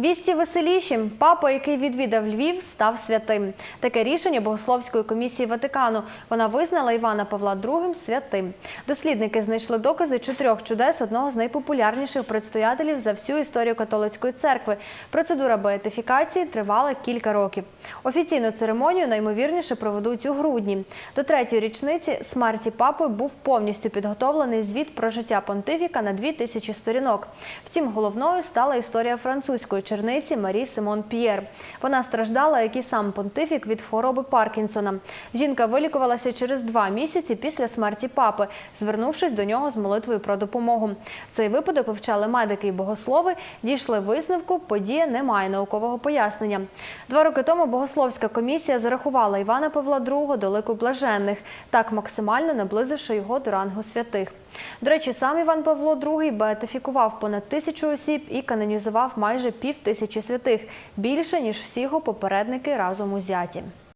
Вісті веселіші. Папа, який відвідав Львів, став святим. Таке рішення Богословської комісії Ватикану. Вона визнала Івана Павла II святим. Дослідники знайшли докази чотирьох чудес одного з найпопулярніших предстоятелів за всю історію католицької церкви. Процедура беатифікації тривала кілька років. Офіційну церемонію наймовірніше проведуть у грудні. До третьої річниці смерті папи був повністю підготовлений звіт про життя понтифіка на дві тисячі сторінок. Втім, головною стала історія французької черниці Марі Симон П'єр. Вона страждала, як і сам понтифік, від хвороби Паркінсона. Жінка вилікувалася через два місяці після смерті папи, звернувшись до нього з молитвою про допомогу. Цей випадок вивчали медики і богослови, дійшли висновку, подія не має наукового пояснення. Два роки тому богословська комісія зарахувала Івана Павла II до лику блаженних, так максимально наблизивши його до рангу святих. До речі, сам Іван Павло II беатифікував понад тисячу осіб і канонізував майже пів тисячі святих, більше ніж всі його попередники разом узяті.